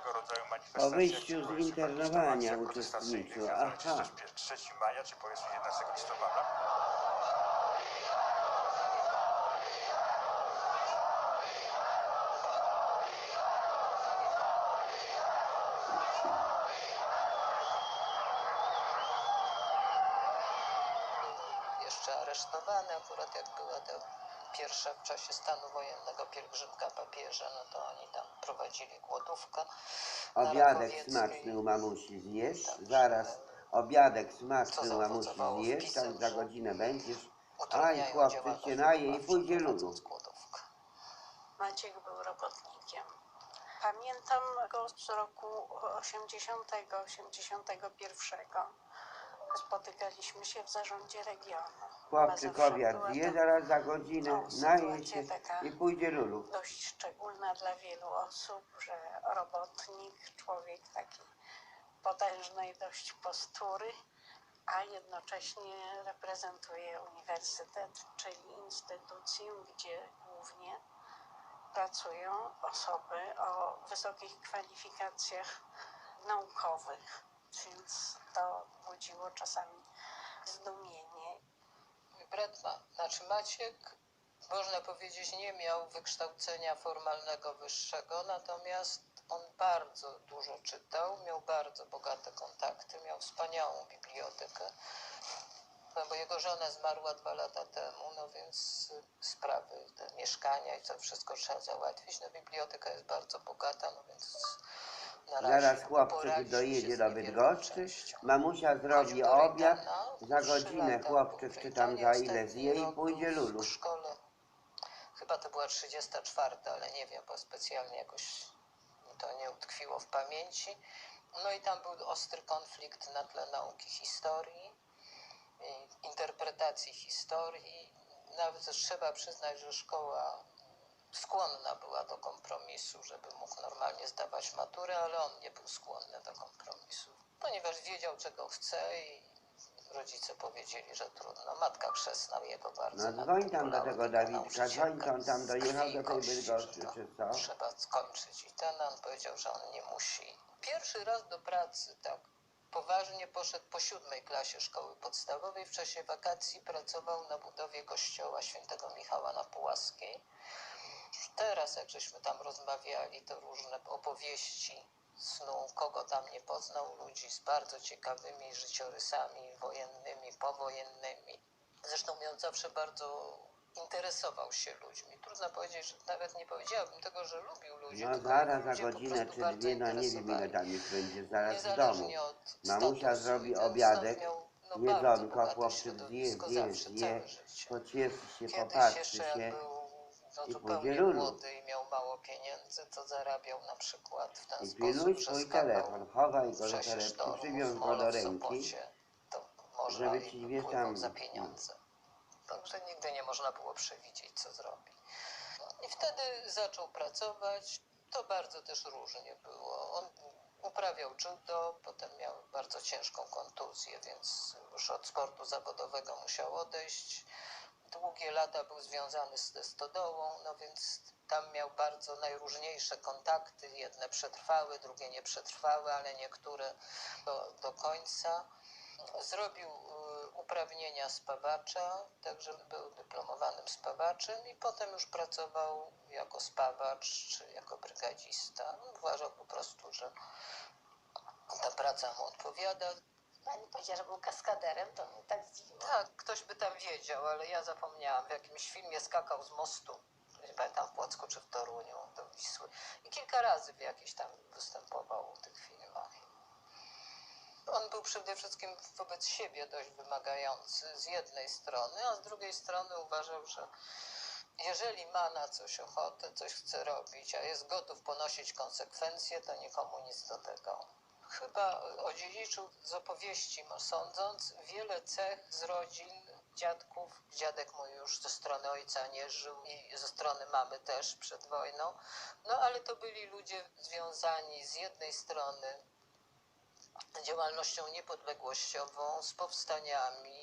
różnego rodzaju manifestacjach. wyjściu gdzie z internowania uczestniczył. Aha. też 3 maja, czy powiedzmy 11 listopada. jeszcze aresztowany, akurat jak była ta pierwsza w czasie stanu wojennego pielgrzymka papieża, no to oni tam prowadzili głodówkę. Obiadek smaczny u mamusi zjesz, Także zaraz obiadek smaczny u mamusi zjesz, tam za godzinę będziesz. utrudniają Aj, chłopcy się naje i pójdzie ludu. Maciek był robotnikiem. Pamiętam go z roku 80, 81. Spotykaliśmy się w zarządzie regionu. Chłopczyk Zawsze obiad była zje, to zaraz za godzinę, o, naje się sytuacja taka. i pójdzie lulu. dość szczególna dla wielu osób, że robotnik, człowiek taki potężnej dość postury, a jednocześnie reprezentuje uniwersytet, czyli instytucję, gdzie głównie pracują osoby o wysokich kwalifikacjach naukowych, więc budziło czasami zdumienie Mój brat ma, znaczy Maciek, można powiedzieć, nie miał wykształcenia formalnego wyższego, natomiast on bardzo dużo czytał, miał bardzo bogate kontakty, miał wspaniałą bibliotekę. No bo jego żona zmarła dwa lata temu, no więc sprawy, te mieszkania i to wszystko trzeba załatwić. No biblioteka jest bardzo bogata, no więc Zaraz chłopczyk dojedzie do Bydgoszczy, mamusia zrobi obiad, Rejtana, za godzinę chłopczyk czy tam za ile zje i pójdzie lulu. Chyba to była 34, ale nie wiem, bo specjalnie jakoś mi to nie utkwiło w pamięci. No i tam był ostry konflikt na tle nauki historii, interpretacji historii. Nawet trzeba przyznać, że szkoła skłonna była do kompromisu, żeby mógł normalnie zdawać maturę, ale on nie był skłonny do kompromisu, ponieważ wiedział, czego chce i rodzice powiedzieli, że trudno. Matka chrzestna jego bardzo No dzwoń tam do tego Dawidka, dzwoń tam, tam dojechał do tej Bydgoszczy, czy co? Trzeba skończyć. I ten on powiedział, że on nie musi. Pierwszy raz do pracy tak poważnie poszedł po siódmej klasie szkoły podstawowej. W czasie wakacji pracował na budowie kościoła świętego Michała na Pułaskiej. Teraz, jak żeśmy tam rozmawiali, to różne opowieści snu, kogo tam nie poznał, ludzi z bardzo ciekawymi życiorysami wojennymi, powojennymi. Zresztą on zawsze bardzo interesował się ludźmi. Trudno powiedzieć, że nawet nie powiedziałabym tego, że lubił ludzi, No zaraz za godzinę czy dwie, no nie wiem ile tam ich będzie zaraz w domu. Mamusia zrobi obiadek, no, jedzonko, chłopczyk zje, zje, zje, pocieszy się, popatrzy się. Był no, i zupełnie młody i miał mało pieniędzy, to zarabiał na przykład w ten I sposób, pilnuj że swój skakał telefon, chowaj go do torebki, przywiąż w go do w ręki. To można żeby ci wypływał tam- za pieniądze. Także nigdy nie można było przewidzieć, co zrobi. I wtedy zaczął pracować. To bardzo też różnie było. On uprawiał judo, potem miał bardzo ciężką kontuzję, więc już od sportu zawodowego musiał odejść. Długie lata był związany z stodołą, no więc tam miał bardzo najróżniejsze kontakty. Jedne przetrwały, drugie nie przetrwały, ale niektóre do, do końca. Zrobił y, uprawnienia spawacza, także był dyplomowanym spawaczem i potem już pracował jako spawacz czy jako brygadzista. Uważał po prostu, że ta praca mu odpowiada. Pani powiedziała, że był kaskaderem, to mnie tak zdziwiło. Tak, ktoś by tam wiedział, ale ja zapomniałam. W jakimś filmie skakał z mostu, nie pamiętam w Płocku czy w Toruniu do Wisły. I kilka razy w jakichś tam występował w tych filmach. On był przede wszystkim wobec siebie dość wymagający z jednej strony, a z drugiej strony uważał, że jeżeli ma na coś ochotę, coś chce robić, a jest gotów ponosić konsekwencje, to nikomu nic do tego. Chyba odziedziczył z opowieści sądząc wiele cech z rodzin dziadków. Dziadek mój już ze strony ojca nie żył i ze strony mamy też przed wojną. No ale to byli ludzie związani z jednej strony działalnością niepodległościową, z powstaniami,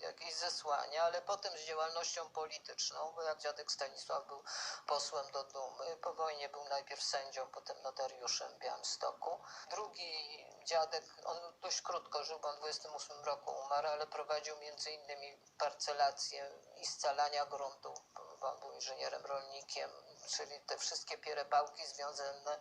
jakieś zesłania, ale potem z działalnością polityczną, bo jak dziadek Stanisław był posłem do Dumy, po wojnie był najpierw sędzią, potem notariuszem w Białymstoku. Drugi dziadek, on dość krótko żył, bo on w 28 roku umarł, ale prowadził między innymi parcelację i scalania gruntów, bo on był inżynierem rolnikiem, czyli te wszystkie pierebałki związane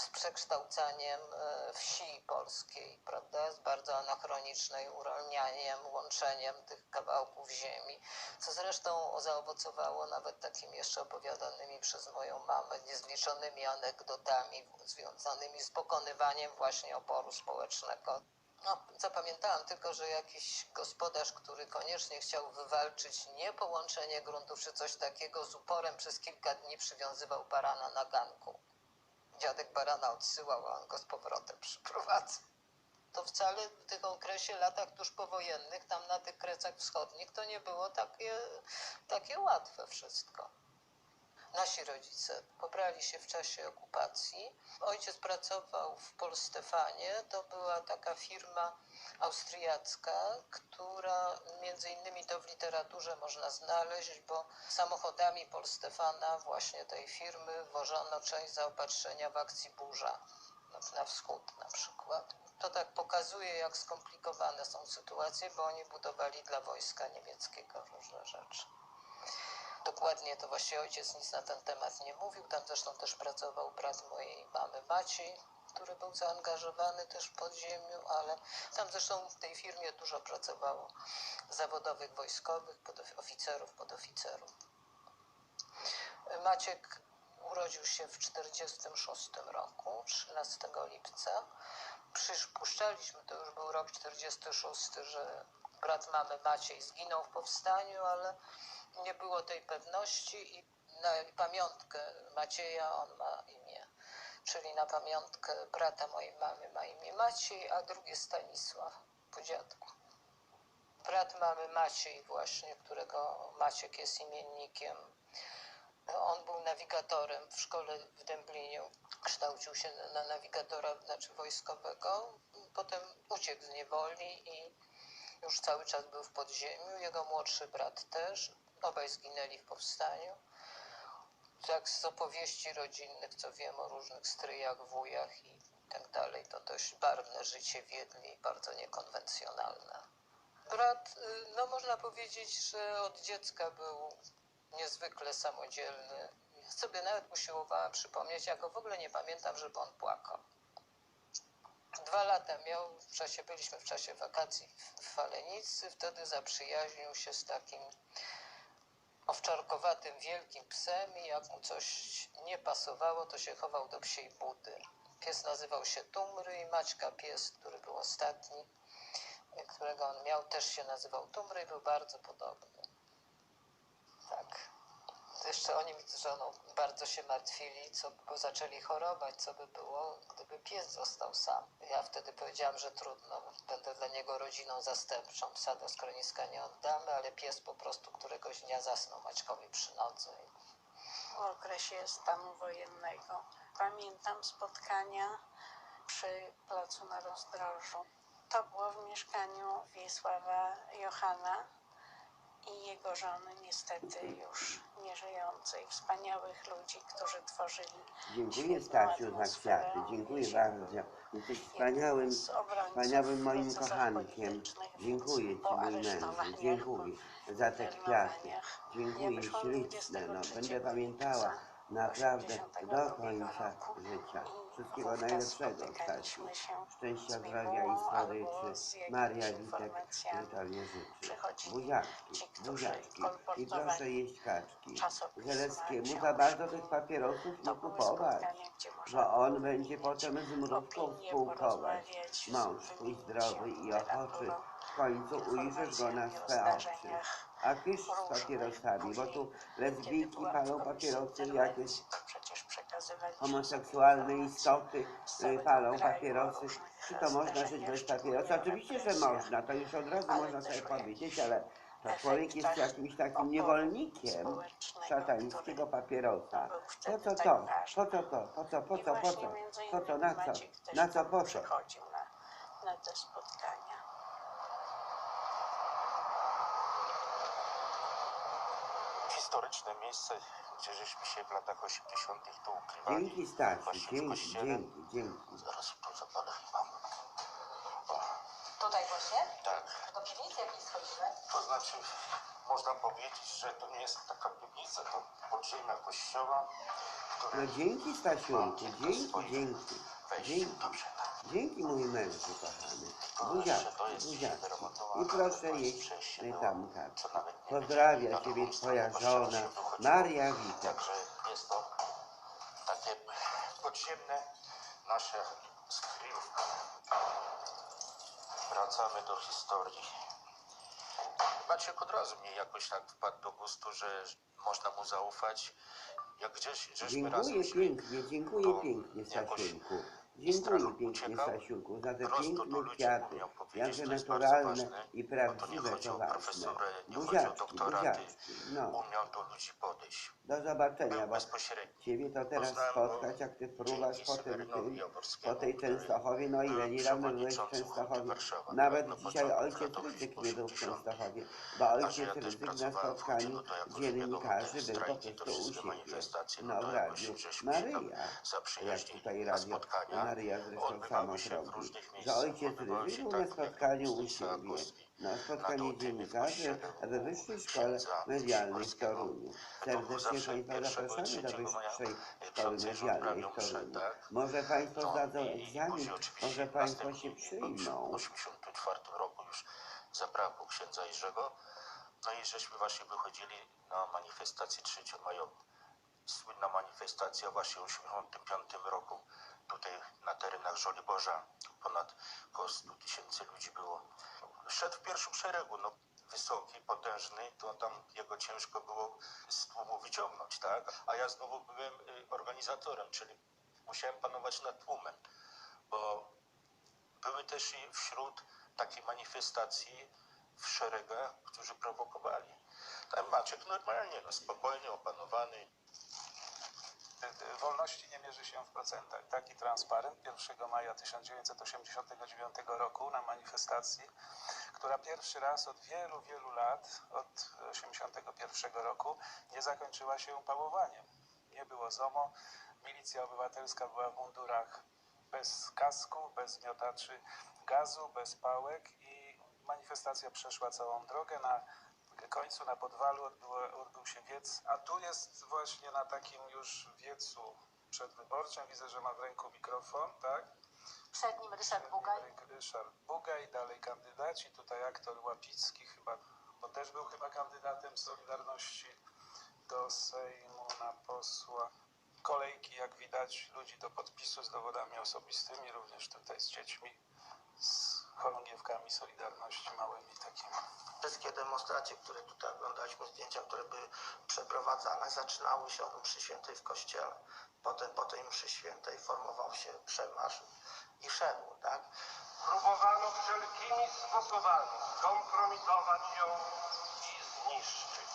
z przekształcaniem e, wsi polskiej, prawda, z bardzo anachronicznej urolnianiem, łączeniem tych kawałków ziemi, co zresztą zaowocowało nawet takimi jeszcze opowiadanymi przez moją mamę niezliczonymi anegdotami związanymi z pokonywaniem właśnie oporu społecznego. No, zapamiętałam tylko, że jakiś gospodarz, który koniecznie chciał wywalczyć nie połączenie gruntów czy coś takiego, z uporem przez kilka dni przywiązywał barana na ganku. Dziadek barana odsyłał, a on go z powrotem przyprowadzał. To wcale w tych okresie latach tuż powojennych, tam na tych kresach wschodnich, to nie było takie, takie łatwe wszystko. Nasi rodzice pobrali się w czasie okupacji. Ojciec pracował w Polstefanie. To była taka firma austriacka, która między innymi to w literaturze można znaleźć, bo samochodami Polstefana właśnie tej firmy wożono część zaopatrzenia w akcji burza na- wschód na przykład. To tak pokazuje, jak skomplikowane są sytuacje, bo oni budowali dla wojska niemieckiego różne rzeczy. Dokładnie to właściwie ojciec nic na ten temat nie mówił. Tam zresztą też pracował brat mojej mamy Maciej, który był zaangażowany też w podziemiu, ale tam zresztą w tej firmie dużo pracowało zawodowych wojskowych, podof- oficerów, podoficerów. Maciek urodził się w 1946 roku, 13 lipca. Przypuszczaliśmy, to już był rok 46, że brat mamy Maciej zginął w powstaniu, ale nie było tej pewności i na pamiątkę Macieja on ma imię, czyli na pamiątkę brata mojej mamy ma imię Maciej, a drugie Stanisław po dziadku. Brat mamy Maciej właśnie, którego Maciek jest imiennikiem. On był nawigatorem w szkole w Dęblinie. Kształcił się na- na nawigatora, znaczy wojskowego. Potem uciekł z niewoli i już cały czas był w podziemiu. Jego młodszy brat też. Obaj zginęli w powstaniu. Tak z opowieści rodzinnych, co wiem o różnych stryjach, wujach i tak dalej, to dość barwne życie wiedli, bardzo niekonwencjonalne. Brat, y, no można powiedzieć, że od dziecka był niezwykle samodzielny. Ja sobie nawet usiłowałam przypomnieć, ja go w ogóle nie pamiętam, żeby on płakał. Dwa lata miał, w czasie, byliśmy w czasie wakacji w- Falenicy, wtedy zaprzyjaźnił się z takim owczarkowatym wielkim psem i jak mu coś nie pasowało, to się chował do psiej budy. Pies nazywał się Tumry i Maćka pies, który był ostatni, którego on miał, też się nazywał Tumry i był bardzo podobny. Jeszcze oni z żoną bardzo się martwili, co, bo zaczęli chorować, co by było, gdyby pies został sam. Ja wtedy powiedziałam, że trudno, będę dla niego rodziną zastępczą, psa do schroniska nie oddamy, ale pies po prostu któregoś dnia zasnął Maćkowi przy nodze. w okresie stanu wojennego. Pamiętam spotkania przy placu na rozdrożu. To było w mieszkaniu Wiesława Johana i jego żony, niestety już nieżyjącej, wspaniałych ludzi, którzy tworzyli Dziękuję Stasiu za kwiaty, dziękuję bardzo. Jesteś wspaniałym, wspaniałym moim kochankiem. Dziękuję Ci, mój mężu, dziękuję za te kwiaty. Dziękuję śliczne, no 23 będę pamiętała naprawdę 82 do końca życia. Wszystkiego najlepszego Stasiu. Szczęścia, zdrowia i słodyczy. Maria Witek życzę życzy. Buziaczki, buziaczki. I proszę jeść kaczki. Żeleckiemu za bardzo tych papierosów nie kupować. Bo on będzie potem z mrówką spółkować. Mąż twój zdrowy i ochoczy. W końcu ujrzysz go na swe oczy. A z różnych. papierosami, bo tu lesbijki palą papierosy, jakieś to homoseksualne istoty y, palą papierosy. Czy to można żyć bez papierosa? Oczywiście, że można, to już od razu można sobie powiedzieć, ale to człowiek jest jakimś takim niewolnikiem szatańskiego papierosa. Po co tak to? Po co to? Po co? Po co? Po co? Po co? Na co? Na co? Po co? na, na te spotkania. Historyczne miejsce, gdzie żeśmy się w latach 80. tu ukrywali. Dzięki Stasiu, Właśnie w dzięki, kościele. dzięki, dzięki. Zaraz chyba. O, Tutaj właśnie? tak. Do piwnicy jakiejś schodzimy? To znaczy, można powiedzieć, że to nie jest taka piwnica, to podziemia kościoła, No dzięki Stasiunku, dzięki, dzięki. wejście. Dzięki. Dobrze, tak. Dzięki mój mężu kochany. Wyremontowane, I proszę jeść przejście było, tam co nawet nie Pozdrawia Ciebie Twoja żona. Maria Wita. Także jest to takie podziemne nasze skryjówka. Wracamy do historii. Maciek od razu mnie jakoś tak wpadł do gustu, że można mu zaufać. Jak gdzieś żeśmy razem Dziękuję szli, pięknie, dziękuję to pięknie strażak Dziękuję pięknie uciekał, Stasiunku za te piękne kwiaty. Jakże naturalne i nie prawdziwe to ważne. Buziaczki, buziaczki. No, umiał do ludzi podejść. do zobaczenia. Bo. Ciebie to teraz spotkać, jak Ty dzięki po tym, tym po tej Częstochowie, no ile niedawno byłeś w Częstochowie. Nawet na dzisiaj ojciec Ryzyk nie był w 80. Częstochowie, bo ojciec Ryzyk na spotkaniu no dziennikarzy te był po prostu u siebie. No no w radiu. Maryja, jak tutaj radio, Maryja zresztą sama się w robi, różnych że ojciec tak, na jak spotkaniu u siebie, na w dziennikarzy we Wyższej Szkole Medialnej w. Toruniu. Serdecznie Państwa zapraszamy do. Wyższej Szkoły Medialnej w Toruniu. tak? Może Państwo zdadzą egzamin, może Państwo się przyjmą. W 1984 roku już zabrakło księdza Jerzego. No i żeśmy właśnie wychodzili na manifestację trzeciomajową. Słynna manifestacja właśnie w 1985 roku. Tutaj na terenach Żoliborza ponad około 100 tysięcy ludzi było. Szedł w pierwszym szeregu, no wysoki, potężny, to tam jego ciężko było z tłumu wyciągnąć, tak? A ja znowu byłem y, organizatorem, czyli musiałem panować nad tłumem, bo były też i wśród takiej manifestacji w szeregach, którzy prowokowali. Tam Maciek normalnie, no, spokojnie, opanowany. Wolności nie mierzy się w procentach. Taki transparent 1 maja 1989 roku na manifestacji, która pierwszy raz od wielu, wielu lat, od 1981 roku, nie zakończyła się pałowaniem. Nie było ZOMO, milicja obywatelska była w mundurach bez kasku, bez miotaczy gazu, bez pałek i manifestacja przeszła całą drogę. Na końcu, na podwalu odbyło, odbył się wiec, a tu jest właśnie na takim już wiecu przedwyborczym. Widzę, że ma w ręku mikrofon, tak? Przed nim Ryszard Bugaj. Ryszard Bugaj, dalej kandydaci. Tutaj aktor Łapicki chyba, bo też był chyba kandydatem Solidarności do Sejmu na posła. Kolejki, jak widać, ludzi do podpisu z dowodami osobistymi, również tutaj z dziećmi, z chorągiewkami Solidarności małymi takimi. Wszystkie demonstracje, które tutaj oglądaliśmy, zdjęcia, które były przeprowadzane, zaczynały się od mszy świętej w kościele. Potem po tej mszy świętej formował się przemarsz i szedł, tak? Próbowano wszelkimi sposobami kompromitować ją i zniszczyć.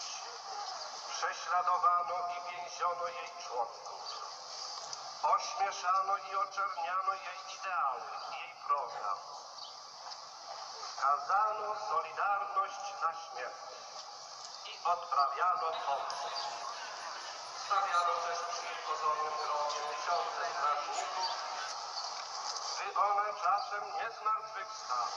Prześladowano i więziono jej członków. Ośmieszano i oczerniano jej ideały. Kazano solidarność na śmierć i odprawiano pomoc. Stawiano też przy pozornym grobie tysiące strażników, by ona czasem nie zmartwychwstała.